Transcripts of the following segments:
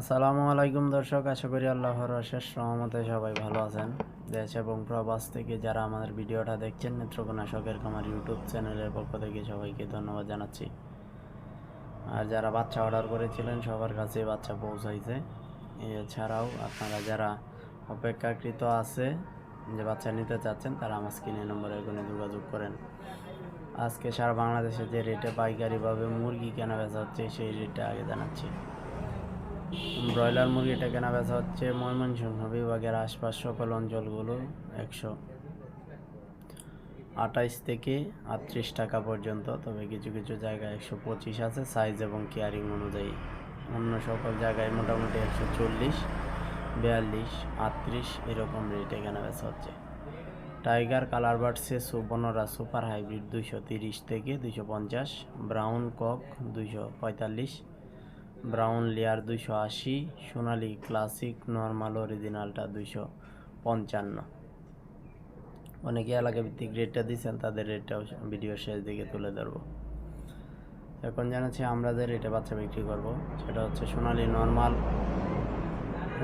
আসসালামু আলাইকুম দর্শক, আশা করি আল্লাহর অশেষ সহমতে সবাই ভালো আছেন। দেশ এবং প্রবাস থেকে যারা আমাদের ভিডিওটা দেখছেন নেত্রকোনা শখের কামার ইউটিউব চ্যানেলের পক্ষ থেকে সবাইকে ধন্যবাদ জানাচ্ছি। আর যারা বাচ্চা অর্ডার করেছিলেন, সবার কাছে বাচ্চা পৌঁছাইছে। এছাড়াও আপনারা যারা অপেক্ষাকৃত আছে যে বাচ্চা নিতে চাচ্ছেন, তারা আমার স্ক্রিনে নম্বরে এখানে যোগাযোগ করেন। আজকে সারা বাংলাদেশে যে রেটে পাইকারিভাবে মুরগি কেনা বেচা হচ্ছে, সেই রেটটা আগে জানাচ্ছি। ব্রয়লার মুরগিটা কেনা বেচা হচ্ছে ময়মনসিংহ বিভাগের আশপাশ সকল অঞ্চলগুলো একশো আঠাইশ থেকে আটত্রিশ টাকা পর্যন্ত, তবে কিছু কিছু জায়গায় একশো পঁচিশ আছে সাইজ এবং কেয়ারিং অনুযায়ী। অন্য সকল জায়গায় মোটামুটি একশো চল্লিশ, বিয়াল্লিশ, আটত্রিশ এরকম রেটে কেনা বেচা হচ্ছে। টাইগার কালার বার্ড সেসু, বনরা, সুপার হাইব্রিড দুইশো তিরিশ থেকে দুইশো পঞ্চাশ, ব্রাউন কক দুইশো পঁয়তাল্লিশ ব্রাউন লেয়ার দুইশো আশি, সোনালি ক্লাসিক, নর্মাল অরিজিনালটা দুইশো পঞ্চান্ন। অনেকে এলাকা ভিত্তিক রেটটা দিচ্ছেন তাদের রেটটাও ভিডিও শেষ দিকে তুলে ধরবো। এখন জানাচ্ছি আমরা যে রেটে বাচ্চা বিক্রি করব, সেটা হচ্ছে সোনালি নর্মাল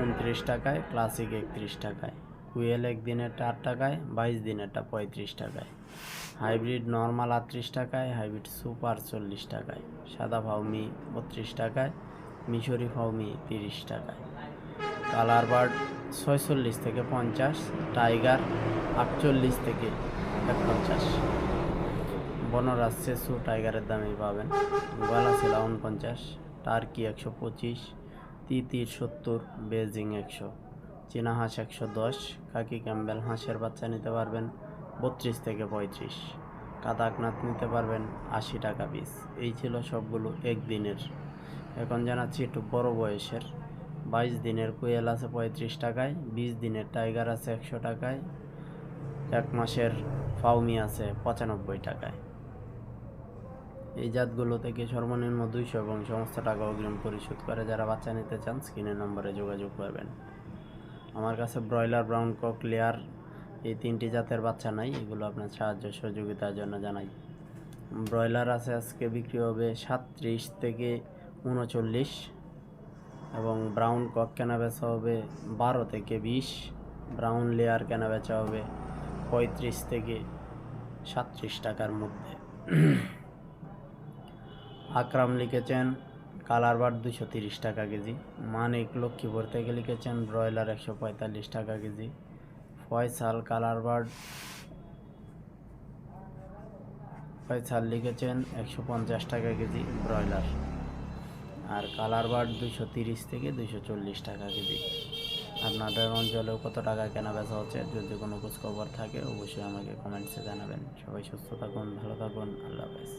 উনত্রিশ টাকায়, ক্লাসিক একত্রিশ টাকায়। কুয়েল একদিনেরটা আট টাকায়, বাইশ দিনেরটা পঁয়ত্রিশ টাকায়। হাইব্রিড নর্মাল আটত্রিশ টাকায়, হাইব্রিড সুপার চল্লিশ টাকায়। সাদা ফাউমি বত্রিশ টাকায়, মিশরি ফাউমি তিরিশ টাকায়। কালার বার্ড ছয়চল্লিশ থেকে পঞ্চাশ, টাইগার আটচল্লিশ থেকে একপঞ্চাশ। বনরাজ সেসু টাইগারের দামেই পাবেন। গলা ছিল উনপঞ্চাশ টার্কি একশো পঁচিশ, তিতির সত্তর, বেজিং একশো। চীনা হাঁস একশো দশ, কাকি ক্যাম্বেল হাঁসের বাচ্চা নিতে পারবেন বত্রিশ থেকে পঁয়ত্রিশ কাদাকনাথ নিতে পারবেন আশি টাকা পিস এই ছিল সবগুলো একদিনের। এখন জানাচ্ছি একটু বড় বয়সের। বাইশ দিনের কোয়েল আছে পঁয়ত্রিশ টাকায়, বিশ দিনের টাইগার আছে একশো টাকায়, এক মাসের ফাউমি আছে পঁচানব্বই টাকায়। এই জাতগুলো থেকে সর্বনিম্ন দুইশো এবং সমস্ত টাকা অগ্রিম পরিশোধ করে যারা বাচ্চা নিতে চান, স্ক্রিনের নম্বরে যোগাযোগ করবেন। আমার কাছে ব্রয়লার, ব্রাউন কক, লেয়ার এই তিনটি জাতের বাচ্চা নাই, এগুলো আপনার সাহায্য সহযোগিতার জন্য জানাই। ব্রয়লার আছে আজকে বিক্রি হবে সাতত্রিশ থেকে উনচল্লিশ এবং ব্রাউন কক কেনা বেচা হবে বারো থেকে বিশ, ব্রাউন লেয়ার কেনা বেচা হবে পঁয়ত্রিশ থেকে সাতত্রিশ টাকার মধ্যে। আকরাম লিখেছেন কালার বার দুশো তিরিশ টাকা কেজি। মানিক লক্ষ্মীপুর থেকে লিখেছেন ব্রয়লার একশো পঁয়তাল্লিশ টাকা কেজি। ফয়সাল কালার বার্ড ফয়সাল লিখেছেন একশো পঞ্চাশ টাকা কেজি ব্রয়লার। আর কালার বার্ড দুশো তিরিশ থেকে দুশো চল্লিশ টাকা কেজি। আপনাদের অঞ্চলেও কত টাকা কেনা বেচা হচ্ছে? যদি কোনো খোঁজ খবর থাকে, অবশ্যই আমাকে কমেন্টসে জানাবেন। সবাই সুস্থ থাকুন, ভালো থাকুন, আল্লাহ হাফেজ।